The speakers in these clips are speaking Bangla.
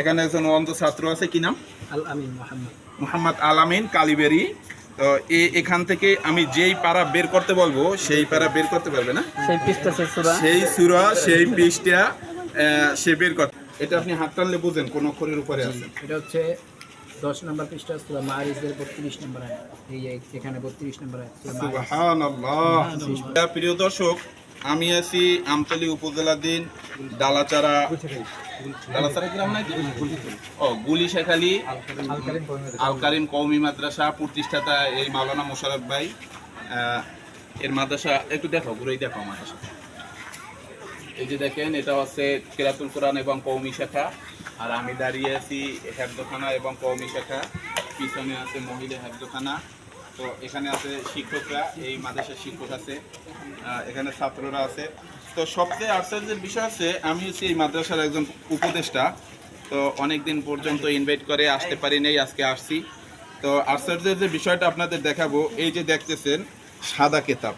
এখানে একজন অন্ধ ছাত্র আছে কি নাম? আল আমিন মোহাম্মদ। মোহাম্মদ আলামিন কালিবেরি। তো এখান থেকে আমি যেই পারা বের করতে বলব সেই পারা বের করতে পারবে না? সেই পৃষ্ঠা সুরা। সেই সুরা সেই পৃষ্ঠা সে বের করতে এটা আপনি হাত টানলে বুঝেন কোন অক্ষরের উপরে আছে। এটা হচ্ছে দশ নম্বর পৃষ্ঠা সুরা মারিজের বত্রিশ নম্বর এই এখানে বত্রিশ নম্বর প্রিয় দর্শক আমি আছি আমতলী উপজেলাধীন ডালাচারা ডালাচারা গুলি শেখালি কওমি মাদ্রাসা প্রতিষ্ঠাতা এই মাওলানা মোশারফ ভাই। এর মাদ্রাসা একটু দেখো, ঘুরেই দেখো মাদ্রাসা এই যে দেখেন এটা হচ্ছে কেরাতুল কোরআন এবং কৌমি শাখা। আর আমি দাঁড়িয়ে আছি হেফদখানা এবং কৌমি শাখা। পিছনে আছে মহিলা হেফদখানা তো এখানে আছে শিক্ষকরা এই মাদ্রাসার শিক্ষক আছে এখানে ছাত্ররা আছে। তো সবচেয়ে আশ্চর্যের বিষয় আছে আমি হচ্ছি এই মাদ্রাসার একজন উপদেষ্টা তো অনেক দিন পর্যন্ত ইনভাইট করে আসতে পারি নাই আজকে আসছি। তো আশ্চর্যের যে বিষয়টা আপনাদের দেখাবো এই যে দেখতেছেন সাদা কেতাব।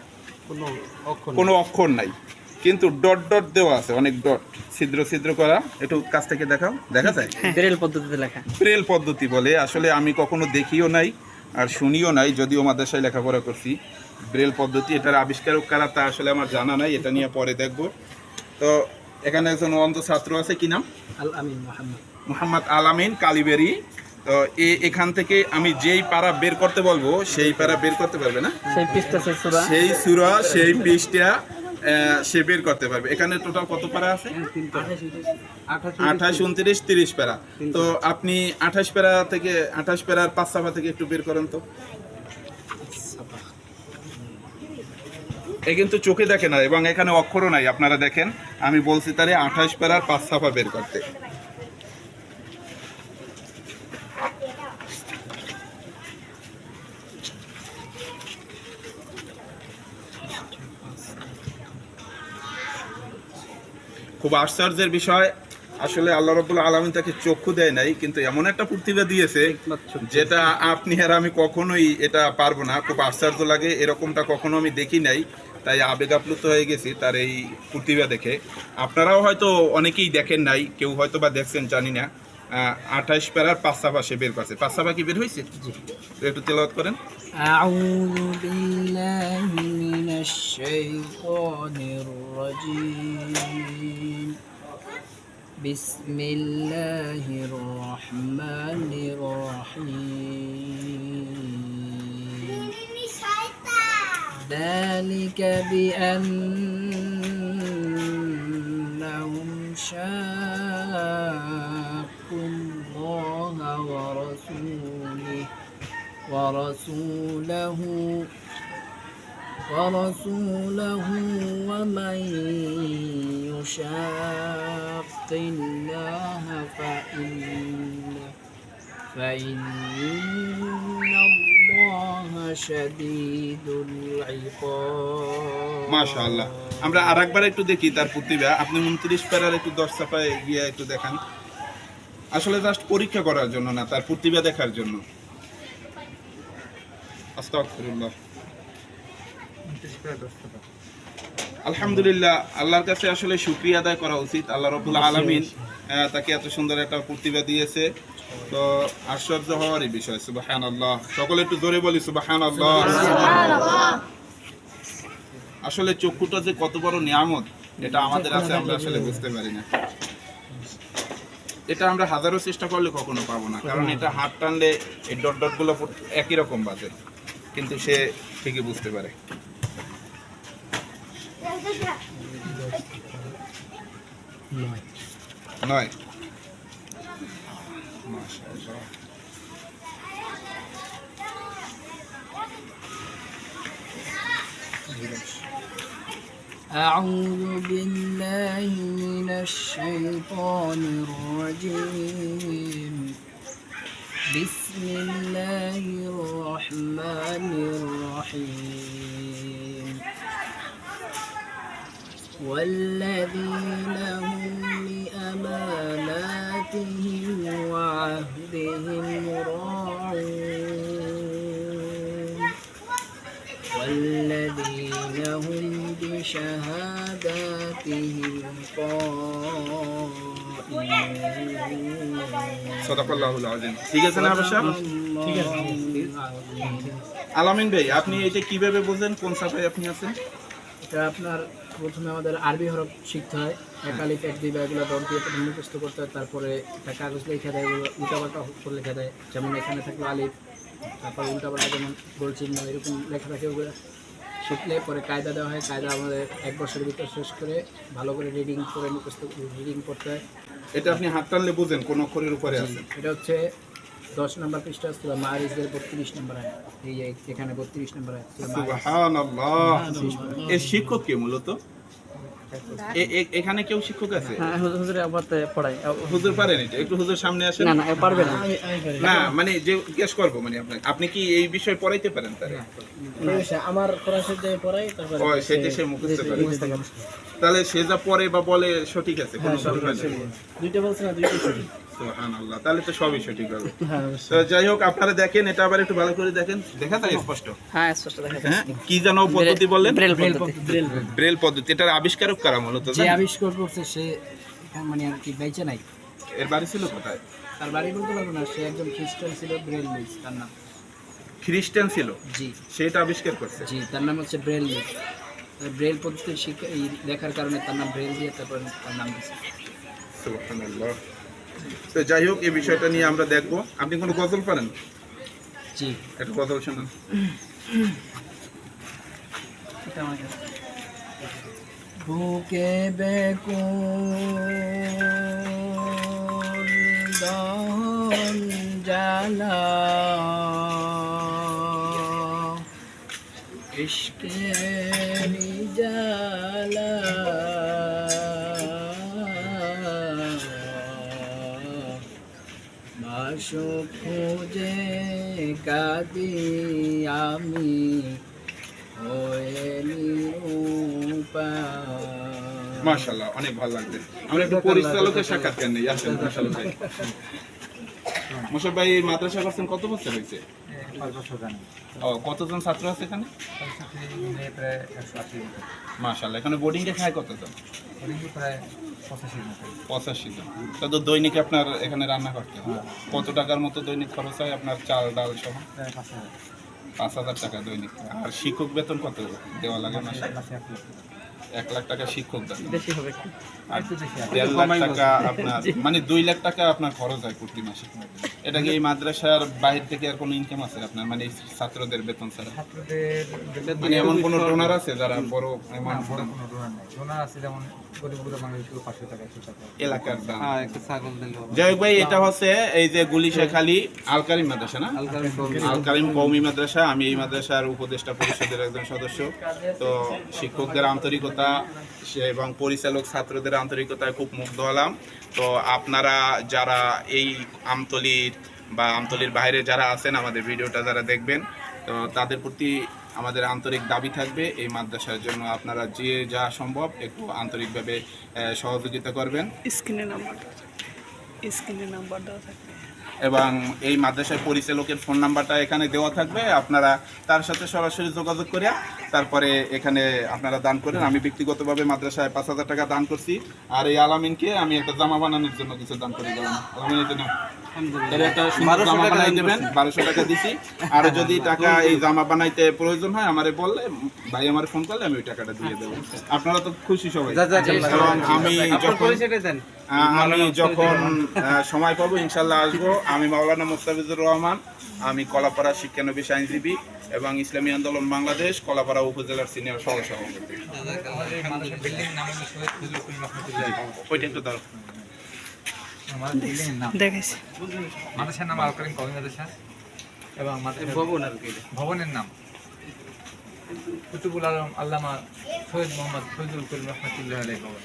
কোনো অক্ষর নাই। কিন্তু ডট ডট দেওয়া আছে অনেক ডট। ছিদ্র ছিদ্র করা একটু কাছ থেকে দেখাও দেখা যায়? ব্রেল পদ্ধতিতে লেখা। প্রেল পদ্ধতি বলে আসলে আমি কখনো দেখিও নাই। আর শুনিও নাই যদিও মাদ্রাসায় লেখাপড়া করছি। ব্রেল পদ্ধতি এটার আবিষ্কারক কারা তা আসলে আমার জানা নাই এটা নিয়ে পরে দেখব। তো এখানে একজন অন্ধ ছাত্র আছে কি নাম? আল আমিন মোহাম্মদ। মোহাম্মদ আলামিন কালিবেরি। তো এ এখান থেকে আমি যেই পারা বের করতে বলব সেই পারা বের করতে পারবে না? সেই পৃষ্ঠা সুরা। সেই সুরা সেই পৃষ্ঠা। সে বের করতে পারবে। এখানে টোটাল কত পারা আছে? আঠাশ উনত্রিশ। তিরিশ প্যারা তো আপনি আঠাশ প্যারা থেকে আঠাশ প্যারার পাঁচ সাফা থেকে একটু বের করেন তো। এ কিন্তু চোখে দেখে না এবং এখানে অক্ষরও নাই আপনারা দেখেন। আমি বলছি তারে আঠাশ পেরার পাঁচ সাফা বের করতে। খুব আশ্চর্যের বিষয়। আসলে আল্লাহ রবুল্লা আলমিন তাকে চক্ষু দেয় নাই কিন্তু এমন একটা প্রতিভা দিয়েছে যেটা আপনি আর আমি কখনোই এটা পারব না। খুব আশ্চর্য লাগে এরকমটা কখনো আমি দেখি নাই তাই আবেগ আপ্লুত হয়ে গেছি তার এই প্রতিভা দেখে। আপনারাও হয়তো অনেকেই দেখেন নাই কেউ হয়তো বা দেখছেন জানি না। আঠাশ প্যারার পাঁচটা পাশে বের করছে পাঁচটা কি বের হয়েছে তো একটু তেলাওয়াত করেন أعوذ بالله من الشيطان الرجيم بسم الله الرحمن الرحيم ذلك بأنهم شاقوا الله ورسوله ورسوله ورسوله ومن يشاق الله فإن فإن الله شديد العقاب মাশাআল্লাহ আমরা আরেকবার একটু দেখি তার প্রতিভা আপনি উনত্রিশ প্যারার একটু দশ চাপায় গিয়ে একটু দেখান আসলে জাস্ট পরীক্ষা করার জন্য না তার প্রতিভা দেখার জন্য। আলহামদুলিল্লাহ আল্লাহর কাছে আসলে শুক্রিয়া আদায় করা উচিত। আল্লাহ রবুল্লা আলমিন তাকে এত সুন্দর একটা প্রতিভা দিয়েছে। তো আশ্চর্য হওয়ারই বিষয় সুবাহান আল্লাহ সকলে একটু জোরে বলি সুবাহান আল্লাহ আসলে চক্ষুটা যে কত বড় নিয়ামত এটা আমাদের আছে আমরা আসলে বুঝতে পারি না। এটা আমরা হাজারও চেষ্টা করলে কখনো পাবো না কারণ এটা হাত টানলে এই ডট ডটগুলো একই রকম বাজে কিন্তু সে ঠিকই বুঝতে পারে। নয়। মাশাআল্লাহ। أعوذ بالله من الشيطان الرجيم. بسم الله الرحمن الرحيم. والذين সদাকাল্লাহুল আযীম ঠিক আছে না আবার ঠিক আছে। আলামিন ভাই আপনি এটা কীভাবে বুঝেন কোন সাফাই আপনি আছেন? এটা আপনার প্রথমে আমাদের আরবি হরফ শিখতে হয়। একালিফ এক দুই এগুলো দর দিয়ে মুখস্থ করতে হয় তারপরে একটা কাগজ লেখা দেয় এগুলো উল্টাপাল্টা করে লেখা দেয়। যেমন এখানে থাকল আলিফ তারপর উল্টাপাল্টা যেমন গোল চিহ্ন এরকম লেখা থাকে ওগুলো। শিখলে পরে কায়দা দেওয়া হয় কায়দা আমাদের এক বছরের ভিতর শেষ করে ভালো করে রিডিং করে মুখস্থ রিডিং করতে হয়। এটা আপনি হাত টানলে বুঝেন কোন অক্ষরের উপরে আছে। এটা হচ্ছে দশ নম্বর পৃষ্ঠা সুরা মারিজের বত্রিশ নম্বর আয় এই এই এখানে বত্রিশ নম্বর সুবহানাল্লাহ। এর শিক্ষক কে মূলত? এখানে কেউ শিক্ষক আছে? হ্যাঁ হুজুর হুজুরে আবার পড়াই। হুজুর পারেন এটা একটু হুজুর সামনে আসেন। না না পারবে না। না মানে যে জিজ্ঞেস করব মানে আপনি আপনি কি এই বিষয় পড়াইতে পারেন তারে আমার ক্লাসে যে পড়াই তারপরে ও সেটা সে মুখস্থ করে। তাহলে সে যা পড়ে বা বলে সঠিক আছে কোনো সমস্যা নেই। দুইটা বলছ না দুইটা সঠিক। সুবহানাল্লাহ। তাহলে তো সবই সঠিক হবে। তো যাই হোক আপনারা দেখেন এটা আবার একটু ভালো করে দেখেন। দেখা যায় স্পষ্ট? হ্যাঁ স্পষ্ট দেখা হ্যাঁ কি যেন পদ্ধতি বললেন? ব্রেল পদ্ধতি। এটার আবিষ্কারক কারা মূলত? যে আবিষ্কার করছে সে মানে আর কি বেঁচে নাই। এর বাড়ি ছিল কোথায়? তার বাড়ি বলতে পারব না সে একজন খ্রিস্টান ছিল ব্রেল লুইস তার নাম। খ্রিস্টান ছিল? জি। সেটা আবিষ্কার করছে? জি তার নাম হচ্ছে ব্রেল লুইস ব্রেল পদ্ধতির শিক্ষা লেখার কারণে তার নাম ব্রেল দিয়ে তারপর তার নাম দিয়েছে। সুবহানাল্লাহ। তো যাই হোক এই বিষয়টা নিয়ে আমরা দেখব। আপনি কোনো গজল পারেন? জি। একটা গজল শোনান। বুকে বেকুল দহন জালা। ইশকে জালা বাসো খুঁজে কাদি আমি হয়ে। মাশাআল্লাহ অনেক ভালো লাগছে। আমরা একটু পরিচালকের সাক্ষাৎকার নেই আসেন মশাল ভাই। ভাই মাদ্রাসা করছেন কত বছর হয়েছে? ও কতজন ছাত্র আছে এখানে? মাশাআল্লাহ এখানে বোর্ডিং এ খায় কতজন? পঁচাশি জন। তা তো দৈনিক আপনার এখানে রান্না করতে হয়। কত টাকার মতো দৈনিক খরচ হয় আপনার চাল ডাল সহ? পাঁচ হাজার টাকা দৈনিক। আর শিক্ষক বেতন কত দেওয়া লাগে মাসে? এক লাখ টাকা শিক্ষক বেশি হবে দেড় লাখ টাকা আপনার মানে দুই লাখ টাকা আপনার খরচ হয় প্রতি মাসে। এটা কি এই মাদ্রাসার বাইরে থেকে আর কোনো ইনকাম আছে আপনার? মানে ছাত্রদের বেতন ছাড়া? মানে এমন কোনো ডোনার আছে যারা বড় এলাকার যাই হোক ভাই এটা হচ্ছে এই যে গুলিশাখালী আলকারিম মাদ্রাসা না? আলকারিম কৌমি মাদ্রাসা। আমি এই মাদ্রাসার উপদেষ্টা পরিষদের একজন সদস্য। তো শিক্ষকদের আন্তরিকতা সে- এবং পরিচালক ছাত্রদের আন্তরিকতায় খুব মুগ্ধ হলাম। তো আপনারা যারা এই আমতলির বা আমতলির বাইরে যারা আছেন আমাদের ভিডিওটা যারা দেখবেন তো তাদের প্রতি আমাদের আন্তরিক দাবি থাকবে। এই মাদ্রাসার জন্য আপনারা যে যা সম্ভব একটু আন্তরিকভাবে সহযোগিতা করবেন। স্ক্রিনে নাম্বার স্ক্রিনে নাম্বার দেওয়া থাকবে। এবং এই মাদ্রাসার পরিচালকের ফোন নাম্বারটা এখানে দেওয়া থাকবে। আপনারা তার সাথে সরাসরি যোগাযোগ করে তারপরে এখানে আপনারা দান করেন। আমি ব্যক্তিগতভাবে মাদ্রাসায় পাঁচ হাজার টাকা দান করছি। আর এই আলামিনকে আমি একটা জামা বানানোর জন্য কিছু দান করে গেলাম আলামিন জন্য। এর একটা সুন্দর জামা বানাই দেবেন। বারোশো টাকা দিছি। আর যদি টাকা এই জামা বানাইতে প্রয়োজন হয় আমারে বললে ভাই আমার ফোন করলে আমি ওই টাকাটা দিয়ে দেবো। আপনারা তো খুশি সবাই। এবং আমি যখন আমি যখন সময় পাবো ইনশাল্লাহ আসব। আমি মাওলানা মুস্তাফিজুর রহমান। আমি কলাপাড়া শিক্ষানবিশ আইনজীবী এবং ইসলামী আন্দোলন বাংলাদেশ কলাপাড়া উপজেলার সিনিয়র সহ সভাপতি। ওইটা একটু দাও দেখেছি নাম আলকরিম কবি মাদ্রাসা এবং মাদ্রাসা ভবন আর কি ভবনের নাম। কুতুবুল আলম আল্লামা সৈয়দ মোহাম্মদ ফৈজুল করিম রহমতুল্লাহ আলাই ভবন।